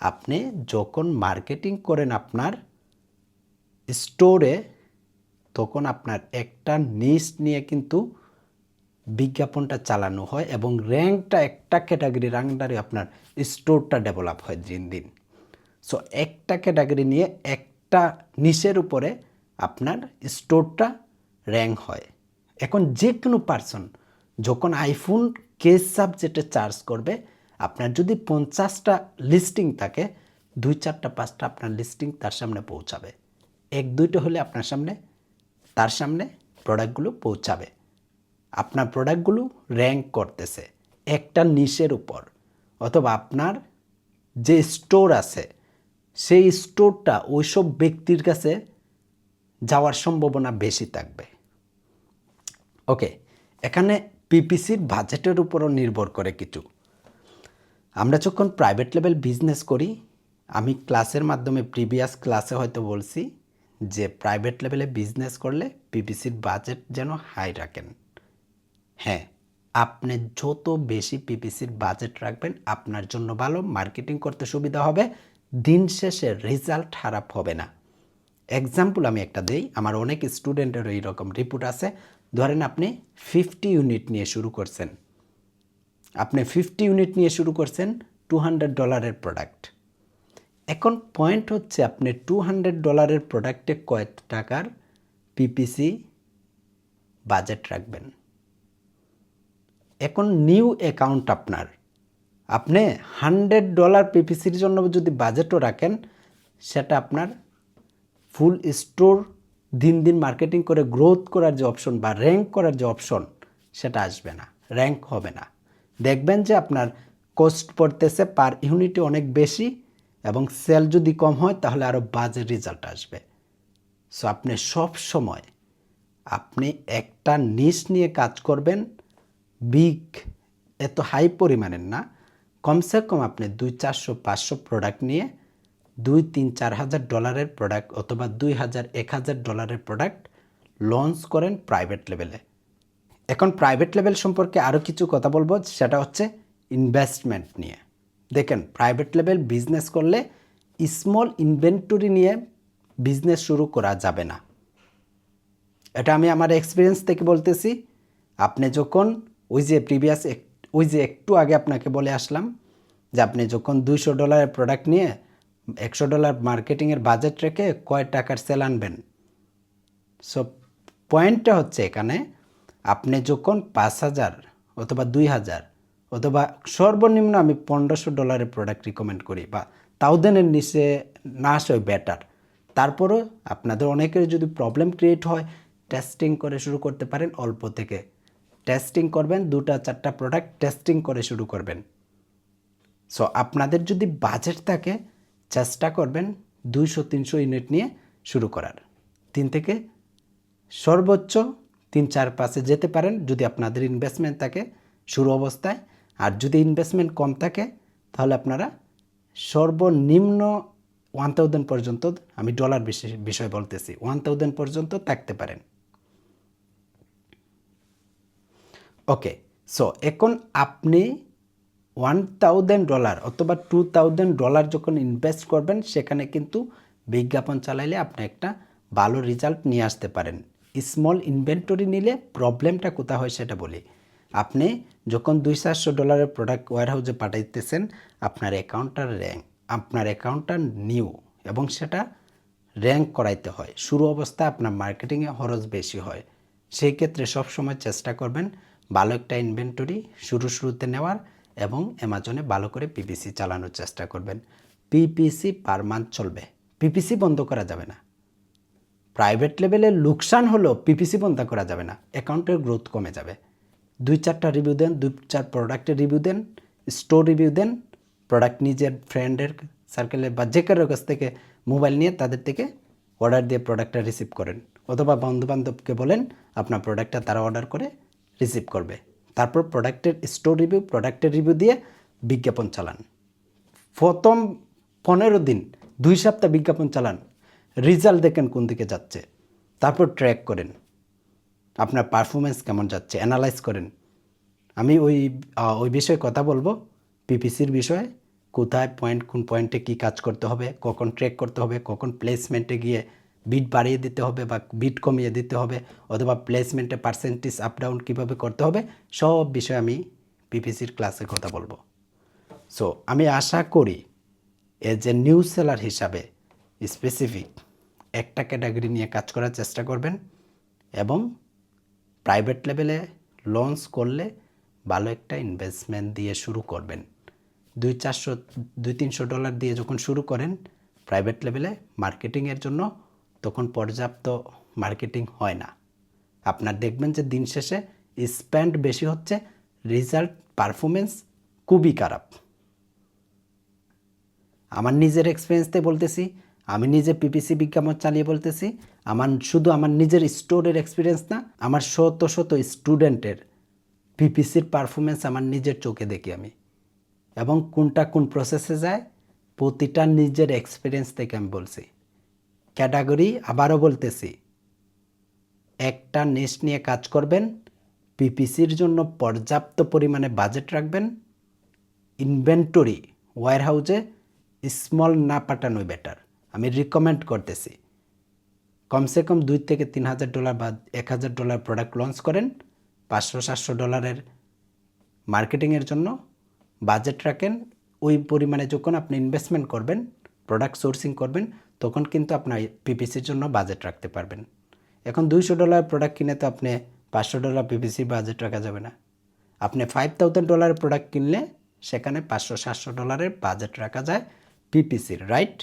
আপনি যখন মার্কেটিং করেন আপনার স্টোরে তখন আপনার একটা নিস নিয়ে কিন্তু বিজ্ঞাপনটা চালানো হয় এবং র্যাঙ্কটা একটা ক্যাটাগরির আন্ডারে আপনার স্টোরটা ডেভেলপ হয় দিন দিন। সো একটা ক্যাটাগরি নিয়ে একটা নিশের উপরে আপনার স্টোরটা র্যাঙ্ক হয়। এখন যে কোনো পার্সন যখন আইফোন কেস সাবজেক্টে চার্জ করবে আপনার যদি পঞ্চাশটা লিস্টিং থাকে, দুই চারটা পাঁচটা আপনার লিস্টিং তার সামনে পৌঁছাবে। এক দুইটা হলে আপনার সামনে, তার সামনে প্রোডাক্টগুলো পৌঁছাবে। আপনার প্রোডাক্টগুলো র্যাঙ্ক করতেছে একটা নিশের উপর। অথবা আপনার যে স্টোর আছে, সেই স্টোরটা ওইসব ব্যক্তির কাছে যাওয়ার সম্ভাবনা বেশি থাকবে। ওকে এখানে পিপিসির বাজেটের উপরও নির্ভর করে কিছু। আমরা যখন প্রাইভেট লেভেল বিজনেস করি, আমি ক্লাসের মাধ্যমে প্রিভিয়াস ক্লাসে হয়তো বলছি যে প্রাইভেট লেভেলে বিজনেস করলে পিপিসির বাজেট যেন হাই রাখেন। হ্যাঁ আপনি যত বেশি পিপিসির বাজেট রাখবেন, আপনার জন্য ভালো মার্কেটিং করতে সুবিধা হবে, দিন শেষে রেজাল্ট খারাপ হবে না। এক্সাম্পল আমি একটা দেই, আমার অনেক স্টুডেন্টের এইরকম রিপোর্ট আছে। ধরেন আপনি ফিফটি ইউনিট নিয়ে শুরু করছেন। আপনি ফিফটি ইউনিট নিয়ে শুরু করছেন টু হান্ড্রেড ডলারের প্রোডাক্ট এখন পয়েন্ট হচ্ছে আপনি টু হান্ড্রেড ডলারের প্রোডাক্টে কয়েক টাকার পিপিসি বাজেট রাখবেন। এখন নিউ অ্যাকাউন্ট আপনার। আপনি হান্ড্রেড ডলার পিপিসির জন্য যদি বাজেটও রাখেন, সেটা আপনার ফুল স্টোর দিন দিন মার্কেটিং করে গ্রোথ করার যে অপশন বা র্যাঙ্ক করার যে অপশন সেটা আসবে না। র্যাঙ্ক হবে না। দেখবেন যে আপনার কস্ট পড়তেছে পার ইউনিটে অনেক বেশি এবং সেল যদি কম হয়, তাহলে আরও বাজে রেজাল্ট আসবে। সো আপনি সব সময় আপনি একটা নিশ নিয়ে কাজ করবেন বিগ এত হাই পরিমাণের না। কমসে কম আপনি দুই, চারশো, পাঁচশো প্রোডাক্ট নিয়ে দুই, তিন, চার হাজার ডলারের প্রোডাক্ট অথবা দুই হাজার, এক হাজার ডলারের প্রোডাক্ট লঞ্চ করেন প্রাইভেট লেভেলে এখন প্রাইভেট লেভেল সম্পর্কে আরও কিছু কথা বলব, সেটা হচ্ছে ইনভেস্টমেন্ট নিয়ে। দেখেন প্রাইভেট লেভেল বিজনেস করলে স্মল ইনভেন্টরি নিয়ে বিজনেস শুরু করা যাবে না। এটা আমি আমার এক্সপিরিয়েন্স থেকে বলতেছি। আপনি যখন ওই যে প্রিভিয়াস ওই যে একটু আগে আপনাকে বলে আসলাম যে আপনি যখন দুইশো ডলারের প্রোডাক্ট নিয়ে একশো ডলার মার্কেটিংয়ের বাজেট রেখে কয় টাকার সেল আনবেন। সো পয়েন্টটা হচ্ছে এখানে আপনি যখন পাঁচ হাজার অথবা দুই হাজার অথবা সর্বনিম্ন আমি পনেরোশো ডলারের প্রোডাক্ট রিকমেন্ড করি বা থাউজেন্ডের নিচে না আসে বেটার তারপরও আপনাদের অনেকের যদি প্রবলেম ক্রিয়েট হয় টেস্টিং করে শুরু করতে পারেন অল্প থেকে। টেস্টিং করবেন, দুটা, চারটা প্রোডাক্ট টেস্টিং করে শুরু করবেন। সো আপনাদের যদি বাজেট থাকে, চেষ্টা করবেন দুইশো, তিনশো ইউনিট নিয়ে শুরু করার। তিন থেকে সর্বোচ্চ তিন চার পাশে যেতে পারেন যদি আপনাদের ইনভেস্টমেন্ট থাকে শুরু অবস্থায়। আর যদি ইনভেস্টমেন্ট কম থাকে, তাহলে আপনারা সর্বনিম্ন ওয়ান থাউজেন্ড পর্যন্ত, আমি ডলার বিষয় বলতেছি ওয়ান থাউজেন্ড পর্যন্ত থাকতে পারেন। ওকে সো এখন আপনি ওয়ান থাউজেন্ড ডলার অথবা টু থাউজেন্ড ডলার যখন ইনভেস্ট করবেন, সেখানে কিন্তু বিজ্ঞাপন চালাইলে আপনি একটা ভালো রেজাল্ট নিয়ে আসতে পারেন। স্মল ইনভেন্টরি নিলে প্রবলেমটা কোথা হয় সেটা বলি। আপনি যখন দুই চারশো ডলারের প্রোডাক্ট ওয়ার হাউসে পাঠাইতেছেন, আপনার অ্যাকাউন্টটার র্যাঙ্ক আপনার অ্যাকাউন্টটা নিউ এবং সেটা র্যাঙ্ক করাইতে হয়। শুরু অবস্থায় আপনার মার্কেটিংয়ে খরচ বেশি হয়। সেই ক্ষেত্রে সবসময় চেষ্টা করবেন ভালো একটা ইনভেন্টরি শুরু শুরুতে নেওয়ার এবং অ্যামাজনে ভালো করে পিপিসি চালানোর চেষ্টা করবেন। পিপিসি পার মান্থ চলবে। পিপিসি বন্ধ করা যাবে না। প্রাইভেট লেভেলে লোকসান হলেও পিপিসি বন্ধ করা যাবে না। অ্যাকাউন্টের গ্রোথ কমে যাবে। দুই চারটা রিভিউ দেন, দুই চার প্রোডাক্টের রিভিউ দেন স্টোর রিভিউ দেন প্রোডাক্ট নিজের ফ্রেন্ডের সার্কেলে বা যে কারোর কাছ থেকে মোবাইল নিয়ে তাদের থেকে অর্ডার দিয়ে প্রোডাক্টটা রিসিভ করেন। অথবা বন্ধুবান্ধবকে বলেন, আপনার প্রোডাক্টটা তারা অর্ডার করে রিসিভ করবে। তারপর প্রোডাক্টের স্টোর রিভিউ প্রোডাক্টের রিভিউ দিয়ে বিজ্ঞাপন চালান। প্রথম পনেরো দিন, দুই সপ্তাহ বিজ্ঞাপন চালান। রেজাল্ট দেখেন কোন দিকে যাচ্ছে। তারপর ট্র্যাক করেন। আপনার পারফরমেন্স কেমন যাচ্ছে অ্যানালাইজ করেন। আমি ওই ওই বিষয়ে কথা বলব। পিপিসির বিষয়ে, কোথায় পয়েন্ট কোন পয়েন্টে কী কাজ করতে হবে, কখন ট্রেক করতে হবে, কখন প্লেসমেন্টে গিয়ে বিট বাড়িয়ে দিতে হবে বা বিট কমিয়ে দিতে হবে, অথবা প্লেসমেন্টে পার্সেন্টেজ আপ ডাউন কীভাবে করতে হবে, সব বিষয়ে আমি পিপিসির ক্লাসে কথা বলব। সো আমি আশা করি এজ এ নিউজ সেলার হিসাবে স্পেসিফিক একটা ক্যাটাগরি নিয়ে কাজ করার চেষ্টা করবেন এবং প্রাইভেট লেভেলে লঞ্চ করলে ভালো একটা ইনভেস্টমেন্ট দিয়ে শুরু করবেন। দুই চারশো, দুই তিনশো ডলার দিয়ে যখন শুরু করেন প্রাইভেট লেভেলে মার্কেটিংয়ের জন্য, তখন পর্যাপ্ত মার্কেটিং হয় না। আপনার দেখবেন যে দিন শেষে স্প্যান্ড বেশি হচ্ছে রেজাল্ট পারফরমেন্স খুবই খারাপ। আমার নিজের এক্সপিরিয়েন্সতে বলতেছি আমি নিজে পিপিসি বিজ্ঞাপন চালিয়ে বলতেছি। আমার শুধু আমার নিজের স্টোরের এক্সপিরিয়েন্স না, আমার শত শত স্টুডেন্টের পিপিসির পারফরমেন্স আমার নিজের চোখে দেখি আমি। এবং কোনটা কোন প্রসেসে যায়, প্রতিটা নিজের এক্সপিরিয়েন্স থেকে আমি বলছি। ক্যাটাগরি আবারও বলতেছি। একটা নিশ নিয়ে কাজ করবেন পিপিসির জন্য পর্যাপ্ত পরিমাণে বাজেট রাখবেন ইনভেন্টরি ওয়ার হাউসে স্মল না পাঠানোই বেটার আমি রিকমেন্ড করতেছি। কমসে কম দুই থেকে তিন হাজার ডলার বা এক হাজার ডলার প্রোডাক্ট লঞ্চ করেন। পাঁচশো, সাতশো ডলারের মার্কেটিংয়ের জন্য বাজেট রাখেন। ওই পরিমাণে যখন আপনি ইনভেস্টমেন্ট করবেন প্রোডাক্ট সোর্সিং করবেন, তখন কিন্তু আপনার পিপিসির জন্য বাজেট রাখতে পারবেন। এখন দুইশো ডলার প্রোডাক্ট কিনে তো আপনি পাঁচশো ডলার পিপিসি বাজেট রাখা যাবে না। আপনি ফাইভ থাউজেন্ড ডলারের প্রোডাক্ট কিনলে সেখানে পাঁচশো, সাতশো ডলারের বাজেট রাখা যায় পিপিসির রাইট